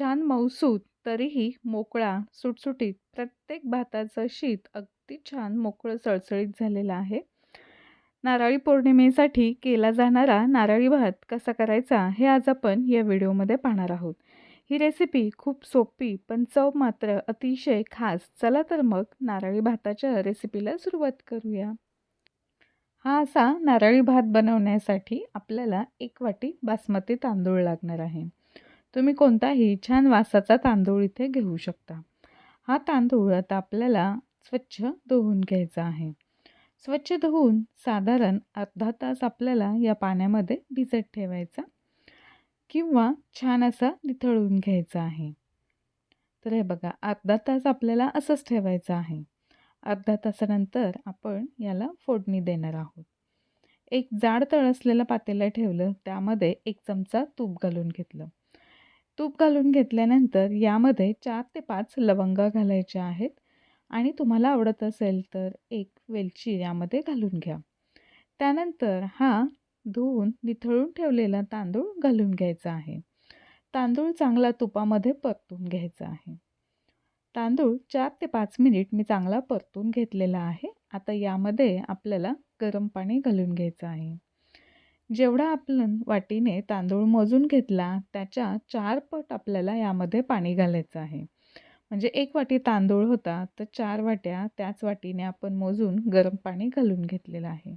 छान मऊसूत तरीही मोकळा सुटसुटीत प्रत्येक भाताचं शीत अगदी छान मोकळं सळसळीत झालेलं आहे. नारळी पौर्णिमेसाठी केला जाणारा नारळी भात कसा करायचा हे आज आपण या व्हिडिओमध्ये पाहणार आहोत. ही रेसिपी खूप सोपी पण चव मात्र अतिशय खास. चला तर मग नारळी भाताच्या रेसिपीला सुरुवात करूया. हा असा नारळी भात बनवण्यासाठी आपल्याला एक वाटी बासमती तांदूळ लागणार आहे. तुम्ही कोणताही छान वासाचा तांदूळ इथे घेऊ शकता. हा तांदूळ आता आपल्याला स्वच्छ धुवून घ्यायचा आहे. स्वच्छ धुवून साधारण अर्धा तास आपल्याला या पाण्यामध्ये भिजत ठेवायचा किंवा छान असा निथळून घ्यायचा आहे. तर हे बघा अर्धा तास आपल्याला असंच ठेवायचं आहे. अर्धा तासानंतर आपण याला फोडणी देणार आहोत. एक जाड तळ असलेलं पातेलं ठेवलं त्यामध्ये एक चमचा तूप घालून घेतलं. तूप घालून घेतल्यानंतर यामध्ये चार ते पाच लवंगा घालायच्या आहेत. आणि तुम्हाला आवडत असेल तर एक वेलची यामध्ये घालून घ्या. त्यानंतर हा धुवून निथळून ठेवलेला तांदूळ घालून घ्यायचा आहे. तांदूळ चांगला तुपामध्ये परतून घ्यायचा आहे. तांदूळ चार ते पाच मिनिट मी चांगला परतून घेतलेला आहे. आता यामध्ये आपल्याला गरम पाणी घालून घ्यायचं आहे. जेवढा आपण वाटीने तांदूळ मोजून घेतला त्याच्या चार पट आपल्याला यामध्ये पाणी घालायचं आहे. म्हणजे एक वाटी तांदूळ होता तर चार वाट्या त्याच वाटीने आपण मोजून गरम पाणी घालून घेतलेलं आहे.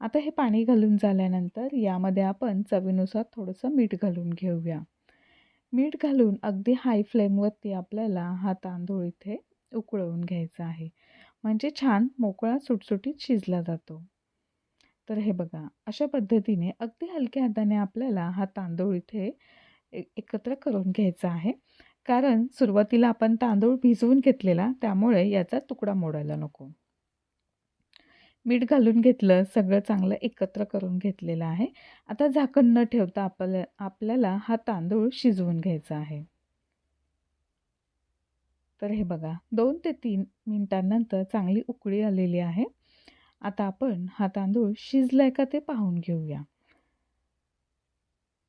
आता हे पाणी घालून झाल्यानंतर यामध्ये आपण चवीनुसार थोडंसं मीठ घालून घेऊया. मीठ घालून अगदी हाय फ्लेमवरती आपल्याला हा तांदूळ इथे उकळवून घ्यायचा आहे. म्हणजे छान मोकळा सुटसुटीत शिजला जातो. तर हे बघा अशा पद्धतीने अगदी हलक्या हाताने आपल्याला हा तांदूळ इथे एकत्र करून घ्यायचा आहे. कारण सुरुवातीला आपण तांदूळ भिजवून घेतलेला त्यामुळे याचा तुकडा मोडायला नको. मीठ घालून घेतलं सगळं चांगलं एकत्र करून घेतलेलं आहे. आता झाकण न ठेवता आपल्या आपल्याला हा तांदूळ शिजवून घ्यायचा आहे. तर हे बघा दोन ते तीन मिनटांनंतर चांगली उकळी आलेली आहे. आता आपण हा तांदूळ शिजलाय का ते पाहून घेऊया.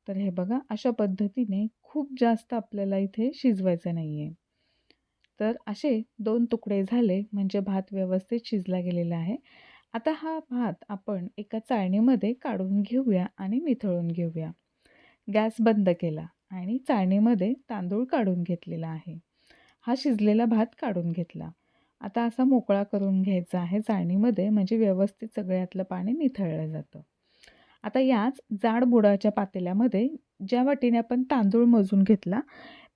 तर हे बघा अशा पद्धतीने खूप जास्त आपल्याला इथे शिजवायचं नाही आहे तर असे दोन तुकडे झाले म्हणजे भात व्यवस्थित शिजला गेलेला आहे. आता हा भात आपण एका चाळणीमध्ये काढून घेऊया आणि निथळून घेऊया. गॅस बंद केला आणि चाळणीमध्ये तांदूळ काढून घेतलेला आहे. हा शिजलेला भात काढून घेतला. आता असा मोकळा करून घ्यायचा आहे चाळणीमध्ये म्हणजे व्यवस्थित सगळ्यातलं पाणी निथळलं जातं. आता याच जाड बुडाच्या पातेल्यामध्ये ज्या वाटीने आपण तांदूळ मजून घेतला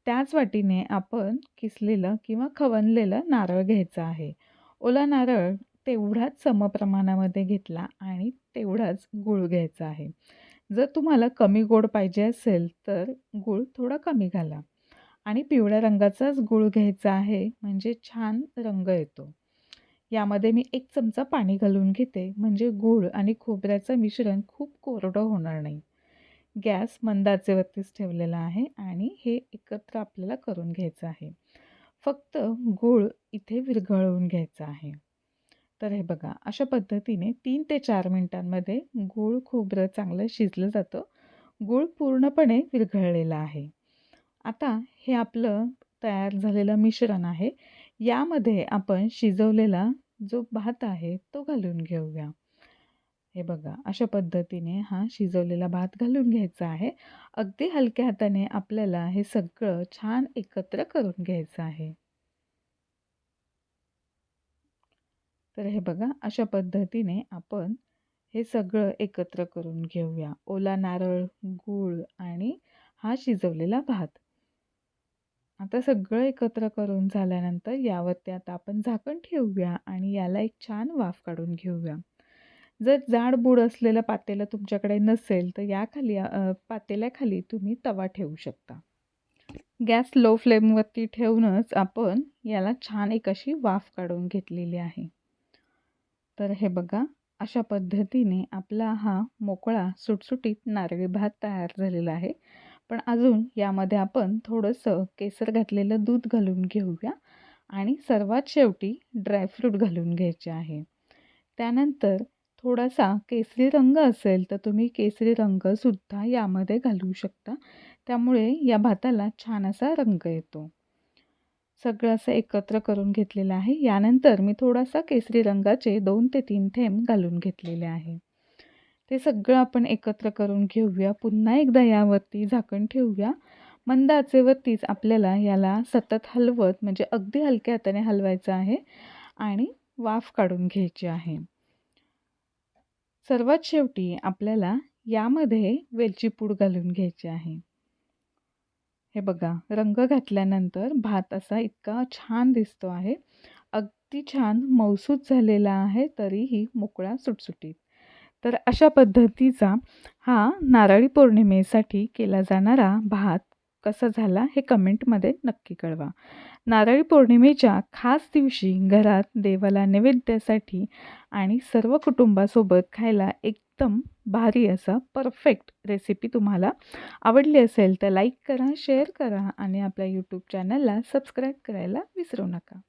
त्याच वाटीने आपण किसलेलं किंवा खवणलेलं नारळ घ्यायचं आहे. ओला नारळ तेवढाच समप्रमाणामध्ये घेतला आणि तेवढाच गूळ घ्यायचा आहे. जर तुम्हाला कमी गोड पाहिजे असेल तर गूळ थोडा कमी घाला. आणि पिवळ्या रंगाचाच गूळ घ्यायचा आहे. म्हणजे छान रंग येतो. यामध्ये मी एक चमचा पाणी घालून घेते. म्हणजे गूळ आणि खोबऱ्याचं मिश्रण खूप कोरडं होणार नाही. गॅस मंदाचेवरतीच ठेवलेला आहे आणि हे एकत्र आपल्याला करून घ्यायचं आहे. फक्त गूळ इथे विरघळवून घ्यायचा आहे. तर हे बघा अशा पद्धतीने तीन ते चार मिनटांमध्ये गूळ खोबरं चांगलं शिजलं जातं. गूळ पूर्णपणे विरघळलेलं आहे. आता हे आपलं तयार झालेलं मिश्रण आहे. यामध्ये आपण शिजवलेला जो भात आहे तो घालून घेऊया. हे बघा अशा पद्धतीने हा शिजवलेला भात घालून घ्यायचा आहे. अगदी हलक्या हाताने आपल्याला हे सगळं छान एकत्र करून घ्यायचं आहे. तर हे बघा अशा पद्धतीने आपण हे सगळं एकत्र करून घेऊया. ओला नारळ गूळ आणि हा शिजवलेला भात. आता सगळं एकत्र करून झाल्यानंतर यावरती आता आपण झाकण ठेवूया आणि याला एक छान वाफ काढून घेऊया. जर जाड बूड असलेलं पातेलं तुमच्याकडे नसेल तर याखाली पातेल्याखाली तुम्ही तवा ठेवू शकता. गॅस लो फ्लेमवरती ठेवूनच आपण याला छान एक अशी वाफ काढून घेतलेली आहे. तर हे बघा अशा पद्धतीने आपला हा मोकळा सुटसुटीत नारळी भात तयार झालेला आहे. पण अजून यामध्ये आपण थोडंसं केसर घातलेलं दूध घालून घेऊया आणि सर्वात शेवटी ड्रायफ्रूट घालून घ्यायचे आहे. त्यानंतर थोडासा केसरी रंग असेल तर तुम्ही केसरी रंगसुद्धा यामध्ये घालू शकता. त्यामुळे या भाताला छान असा रंग येतो. सगळं असं एकत्र करून घेतलेलं आहे. यानंतर मी थोडासा केसरी रंगाचे दोन ते तीन थेंब घालून घेतलेले आहे. ते सगळं आपण एकत्र करून घेऊया. पुन्हा एकदा यावरती झाकण ठेवूया. मंद आचेवरतीच आपल्याला याला सतत हलवत म्हणजे अगदी हलक्या हाताने हलवायचं आहे आणि वाफ काढून घ्यायची आहे. सर्वात शेवटी आपल्याला यामध्ये वेलची पूड घालून घ्यायची आहे. हे बघा रंग घातल्यानंतर भात असा इतका छान दिसतो आहे. अगदी छान मौसूद झालेला आहे तरीही मोकळा सुटसुटीत. तर अशा पद्धतीचा हा नारळी पौर्णिमेसाठी केला जाणारा भात कसा झाला हे कमेंटमध्ये नक्की कळवा. नारळी पौर्णिमेच्या खास दिवशी घरात देवाला नैवेद्यासाठी आणि सर्व कुटुंबासोबत खायला एकदम भारी असा परफेक्ट रेसिपी तुम्हाला आवडली असेल तर लाईक करा शेअर करा आणि आपल्या यूट्यूब चॅनलला सबस्क्राईब करायला विसरू नका.